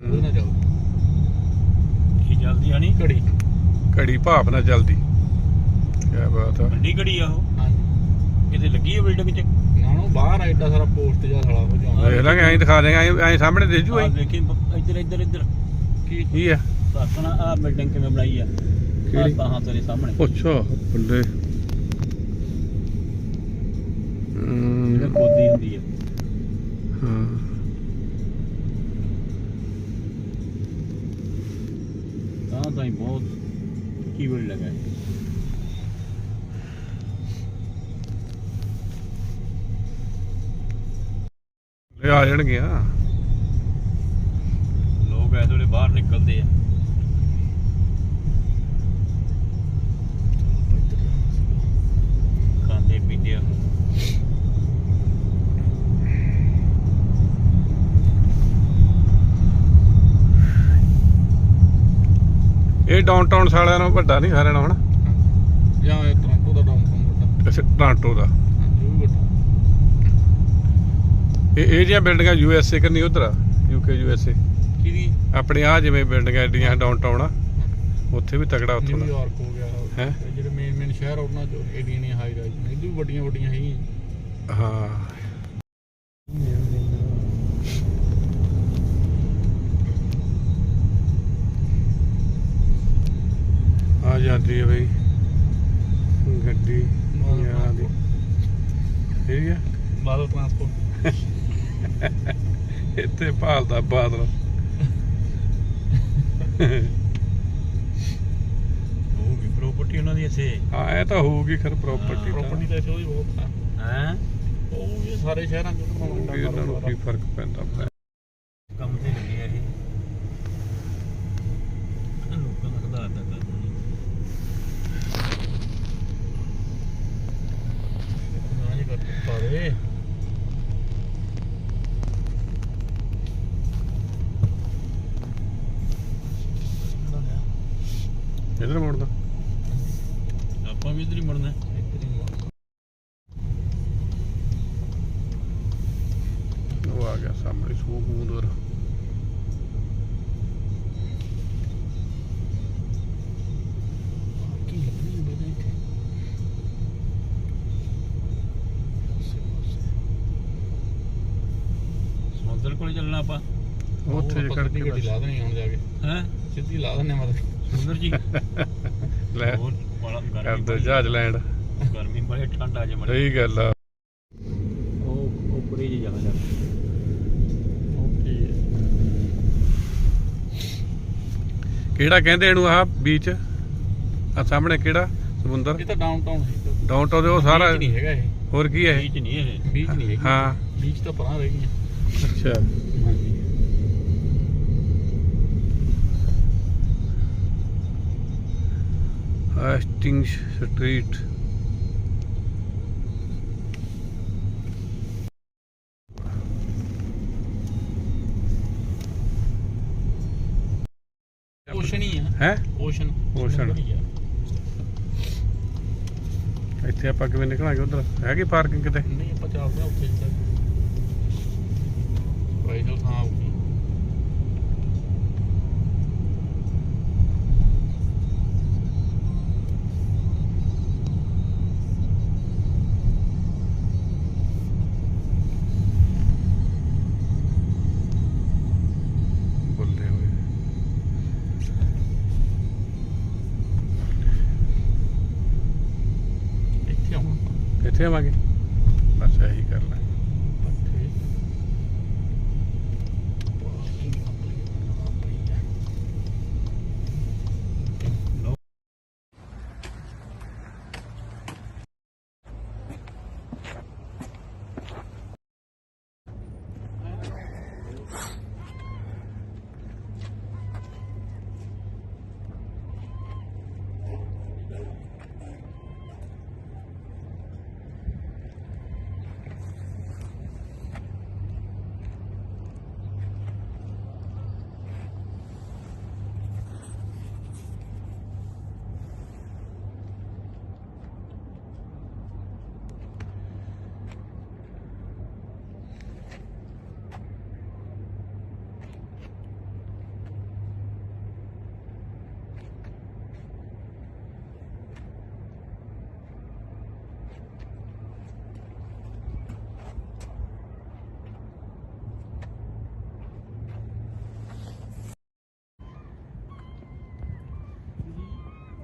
ਨਾਲ ਚੱਲਦੀ। ਕੀ ਚੱਲਦੀ ਹਣੀ ਘੜੀ। ਘੜੀ ਭਾਪ ਨਾਲ ਚੱਲਦੀ। ਕੀ ਬਾਤ ਆ। ਵੱਡੀ ਘੜੀ ਆ ਉਹ। ਹਾਂਜੀ। ਕਿਤੇ ਲੱਗੀ ਹੈ ਬਿਲਡਿੰਗ 'ਚ? ਨਾ ਨਾ ਬਾਹਰ ਐਡਾ ਸਾਰਾ ਪੋਸਟ ਜਿਹਾ ਸਾਲਾ ਹੋ ਜਾਂਦਾ ਦੇਖ ਲਾਂਗੇ ਐਂ ਦਿਖਾ ਦੇਗਾ ਐਂ ਐਂ ਸਾਹਮਣੇ ਦਿਸ ਜੂ ਆ ਐਂ। ਦੇਖੀ ਇੱਧਰ ਇੱਧਰ ਇੱਧਰ। ਕੀ? ਕੀ ਆ? ਸਾਸਣਾ ਆ ਬਿਲਡਿੰਗ ਕਿਵੇਂ ਬਣਾਈ ਆ। ਕਿਹੜੀ? ਆ ਹਾਂ ਤੇਰੇ ਸਾਹਮਣੇ। ਅੱਛਾ ਬੱਲੇ ਜਿਹੜਾ ਹਮ, ਖੋਦੀ ਹੁੰਦੀ ਆ ਹਾਂ ਹੀ ਬਹੁਤ ਕੀ ਬਿਲਡਿੰਗ ਹੈ। ਇਹ ਆ ਜਾਣਗੇ ਆ ਲੋਕ ਐ ਵੇਲੇ ਬਾਹਰ ਨਿਕਲਦੇ ਆ। ਖਾਂਦੇ ਪੀਂਦੇ ਆ। ਇਹ ਡਾਊਨਟਾਊਨ ਸਾਲਿਆਂ ਨਾਲੋਂ ਵੱਡਾ ਨਹੀਂ ਸਾਰਿਆਂ ਨਾਲੋਂ ਹਨਾ? ਜਾਂ ਇਹ ਟੋਰਾਂਟੋ ਦਾ ਡਾਊਨਟਾਊਨ ਵੱਡਾ? ਅੱਛਾ ਟੋਰਾਂਟੋ ਦਾ। ਵੀ ਵੱਡਾ। ਇਹ ਇਹ ਜਿਹੜੀਆਂ ਬਿਲਡਿੰਗਾਂ ਯੂ ਐਸ ਏ ਕਰਨੀ ਉਧਰ ਆ ਯੂਕੇ ਯੂ ਐਸ ਏ ਕਿਹਦੀ? ਆਪਣੇ ਆ ਜਿਵੇਂ ਬਿਲਡਿੰਗਾਂ ਐਡੀਆਂ ਡਾਊਨਟਾਊਨ ਆ ਉੱਥੇ ਵੀ ਤਗੜਾ ਉੱਥੋਂ ਦਾ। ਨਿਊਯਾਰਕ ਹੋ ਗਿਆ ਹੈਂ? ਤੇ ਜਿਹੜੇ ਮੇਨ ਮੇਨ ਸ਼ਹਿਰ ਉਹਨਾਂ ਚੋਂ ਏਡੀਆਂ ਹਾਈ ਰਾਈਜ਼ ਨੇ। ਇਹ ਵੀ ਵੱਡੀਆਂ ਵੱਡੀਆਂ ਹੈਗੀਆਂ ਹਾਂ। ਜਾਂਦੀ ਹੈ ਬਈ। ਗੱਡੀ ਯਾਰਾਂ ਦੀ। ਠੀਕ ਹੈ ਬਾਦਲ ਟਰਾਂਸਪੋਰਟ ਇੱਥੇ ਭਾਲਦਾ ਬਾਦਲ। ਵੀ ਪ੍ਰਾਪਰਟੀ ਉਹਨਾਂ ਦੀ ਇੱਥੇ। ਹਾਂ ਇਹ ਤਾਂ ਹੋਊਗੀ ਖਰ ਪ੍ਰਾਪਰਟੀ ਪ੍ਰਾਪਰਟੀ ਤਾਂ ਇੱਥੇ ਉਹਦੀ ਬਹੁਤ ਆ। ਹੈ? ਉਹ ਵੀ ਸਾਰੇ ਸ਼ਹਿਰਾਂ ਚ। ਇਹਨਾਂ ਨੂੰ ਕੀ। ਫ਼ਰਕ ਪੈਂਦਾ ਪਿਆ ਕੰਮ ਤੇ ਲੱਗੇ ਆ ਇਹ ਲੋਕਾਂ ਦਾ ਖਦਾਰ ਦਾ ਕੰਮ ਨਹੀਂ ਨਾ ਜੀ ਕਰ ਪਾ ਦੇ ਇਧਰ ਮੁੜਦਾ ਆਪਾਂ ਵੀ ਇਧਰ ਹੀ ਮੁੜਨਾ ਉਹ ਆ ਗਿਆ ਸਾਹਮਣੇ ਸੂ ਮੂੰਦਰ ਕੀ ਲੱਭੀ ਬਦੇ ਇੱਥੇ ਸਮੁੰਦਰ ਕੋਲ ਚੱਲਣਾ ਆਪਾਂ। ਉੱਥੇ ਜੇ ਕਰਕੇ ਕਰਕੇ ਗੱਡੀ ਲਾ ਦੇਣੀ ਹੁਣ ਜਾ ਕੇ। ਹੈ? ਸਿੱਧੀ ਲਾ ਦਿੰਨੇ ਮਤਲਬ। ਸਮੁੰਦਰ ਜੀ। ਲੈ। ਹੋਰ ਬੜਾ ਕਰ ਗਰਮੀ ਦੋ ਬੜੀ- ਜਹਾਜ਼ ਲੈਂਡ ਗਰਮੀ ਬੜੇ ਠੰਡਾ ਜਿਹਾ ਮੜੇ। ਸਹੀ ਗੱਲ ਆ। ਉਹ ਉੱਪਰੇ ਜੀ ਜਗ੍ਹਾ ਜਾ। ਕਿਹੜਾ ਕਹਿੰਦੇ ਇਹਨੂੰ ਆਹ ਬੀਚ ਆ ਸਾਹਮਣੇ ਕਿਹੜਾ? ਸਮੁੰਦਰ? ਇਹ ਤਾਂ ਡਾਊਨਟਾਊਨ ਹੈ ਡਾਊਨਟਾਊਨ ਦੇ ਉਹ ਸਾਰਾ ਨਹੀਂ ਹੈਗਾ ਇਹ। ਹੋਰ ਕੀ ਹੈ ਬੀਚ ਨਹੀਂ ਇਹ। ਬੀਚ ਨਹੀਂ ਹੈਗੀ। ਹਾਂ। ਬੀਚ ਤਾਂ ਪਰਾਂ ਰਹਿ ਗਈਆਂ। ਅੱਛਾ। ਹਾਂਜੀ। ਹੈਸਟਿੰਗ ਸਟਰੀਟ ਓਸ਼ਨ ਹੀ ਆ। ਹੈ? Ocean Ocean। ਇੱਥੇ ਆਪਾਂ ਕਿਵੇਂ ਨਿਕਲਾਂਗੇ ਉਧਰ? ਹੈਗੀ ਪਾਰਕਿੰਗ ਕਿਤੇ? ਨਹੀਂ ਆਪਾਂ ਚੱਲਦੇ ਆ ਉੱਥੇ ਤੱਕ ਸਪੈਸ਼ਲ ਥਾਂ ਆਊਗੀ ਇੱਥੇ ਆਵਾਂਗੇ। ਬਸ ਇਹੀ ਕਰ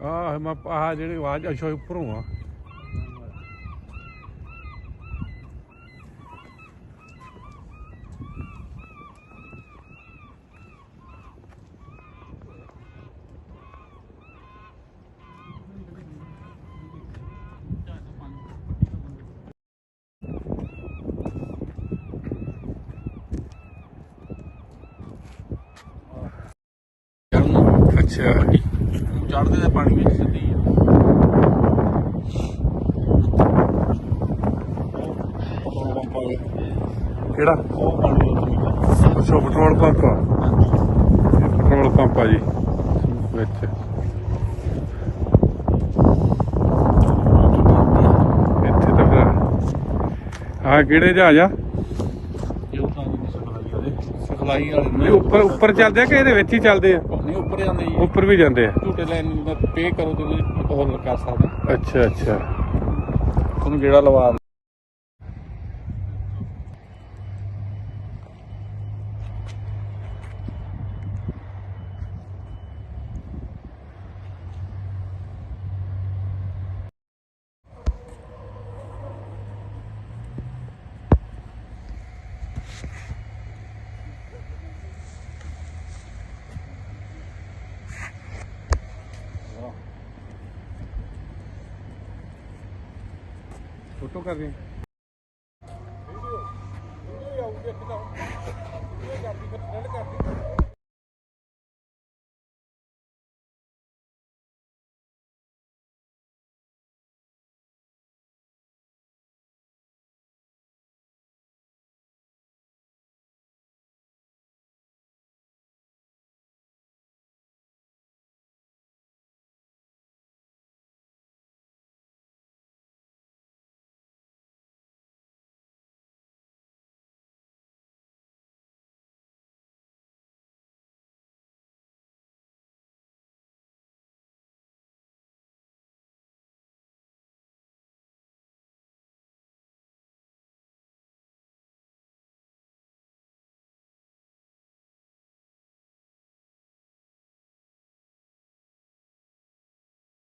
ਆਹ ਮੈਂ ਆਹ ਜਿਹੜੇ ਆਵਾਜ਼ ਅੱਛਾ ਉੱਪਰੋਂ ਆ। ਅੱਛਾ। ਚੜਦੇ ਦੇ ਪਾਣੀ ਵਿੱਚ ਸਿੱਧੀ ਆ। ਕਿਹੜਾ? ਉਹ ਅੱਛਾ ਪੈਟਰੋਲ ਪੰਪ ਆ। ਇਹ ਪੈਟਰੋਲ ਪੰਪ ਆ ਜੀ। ਵਿੱਚ। ਇੱਥੇ ਤਾਂ ਫਿਰ ਆਹ ਕਿਹੜੇ ਜਹਾਜ਼ ਆ? ਤਾਂ ਸਿਖਲਾਈ ਵਾਲੇ ਸਿਖਲਾਈ ਵਾਲੇ ਨਹੀਂ ਉੱਪਰ ਉੱਪਰ ਚੱਲਦੇ ਆ ਕਿ ਇਹਦੇ ਵਿੱਚ ਹੀ ਚੱਲਦੇ ਆ? ਨਹੀਂ ਉੱਪਰ ਜਾਂਦੇ ਜੀ। ਉੱਪਰ ਵੀ ਜਾਂਦੇ ਆ। ਲੈਣ ਦਾ ਪੇ ਕਰੋ ਤੇ ਹੋਰ ਕਰ ਸਕਦੇ। ਅੱਛਾ ਅੱਛਾ। ਤੁਹਾਨੂੰ ਜਿਹੜਾ ਲਵਾ ਫੋਟੋ ਕਰ ਰਹੇ ਵੀਡੀਓ